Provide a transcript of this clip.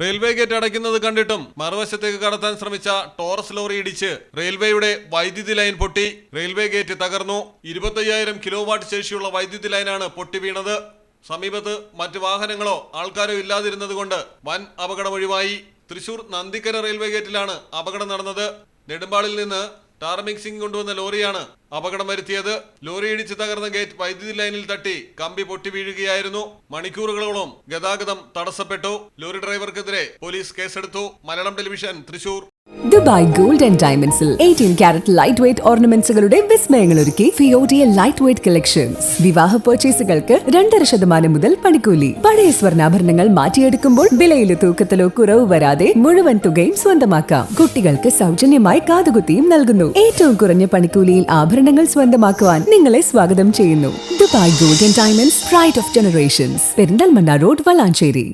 Railway gate അടയ്ക്കുന്നത് കണ്ടിട്ടും മറുവശത്തേക്ക് കടത്താൻ ശ്രമിച്ച ടോറസ് ലോറി ഇടിച്ച് റെയിൽവേയുടെ വൈദ്യുതി ലൈൻ പൊട്ടി. റെയിൽവേ ഗേറ്റ് തകർന്നു. ഇരുപത്തയ്യായിരം കിലോ വാട്ട് ശേഷിയുള്ള വൈദ്യുതി ലൈനാണ് പൊട്ടി വീണത്. സമീപത്ത് മറ്റ് വാഹനങ്ങളോ ആൾക്കാരോ ഇല്ലാതിരുന്നതുകൊണ്ട് വൻ അപകടം ഒഴിവായി. തൃശൂർ നന്ദിക്കര റെയിൽവേ ഗേറ്റിലാണ് അപകടം നടന്നത്. നെടുമ്പാളിൽ നിന്ന് ടാർ മിക്സിംഗ് കൊണ്ടുവന്ന ലോറിയാണ് അപകടം വരുത്തിയത് ലോറി ഇടിച്ച് തകർന്ന ഗേറ്റ് വൈദ്യുതി ലൈനിൽ തട്ടി. കമ്പി പൊട്ടി വീഴുകയായിരുന്നു. മണിക്കൂറുകളോളം ഗതാഗതം തടസ്സപ്പെട്ടു. ലോറി ഡ്രൈവർക്കെതിരെ പോലീസ് കേസെടുത്തു. Malayalam television Thrissur. Dubai gold and ഡയമണ്ട്സിൽ എയ്റ്റീൻ കാരറ്റ് ലൈറ്റ് വെയ്റ്റ് ഓർണമെന്റ്സുകളുടെ വിസ്മയങ്ങൾ ഒരുക്കി ഫിയോഡിയ ലൈറ്റ് വെയ്റ്റ് കളക്ഷൻസ് വിവാഹ പർച്ചേസുകൾക്ക് രണ്ടര ശതമാനം മുതൽ പണിക്കൂലി. പഴയ സ്വർണാഭരണങ്ങൾ മാറ്റിയെടുക്കുമ്പോൾ വിലയിലെ തൂക്കത്തിലോ കുറവ് വരാതെ മുഴുവൻ തുകയും സ്വന്തമാക്കാം. കുട്ടികൾക്ക് സൗജന്യമായി കാതുകുത്തിയും നൽകുന്നു. ഏറ്റവും കുറഞ്ഞ പണിക്കൂലിയിൽ ആഭരണങ്ങൾ സ്വന്തമാക്കുവാൻ നിങ്ങളെ സ്വാഗതം ചെയ്യുന്നു. Dubai golden diamonds pride of generations Perinthalmanna road Valanchery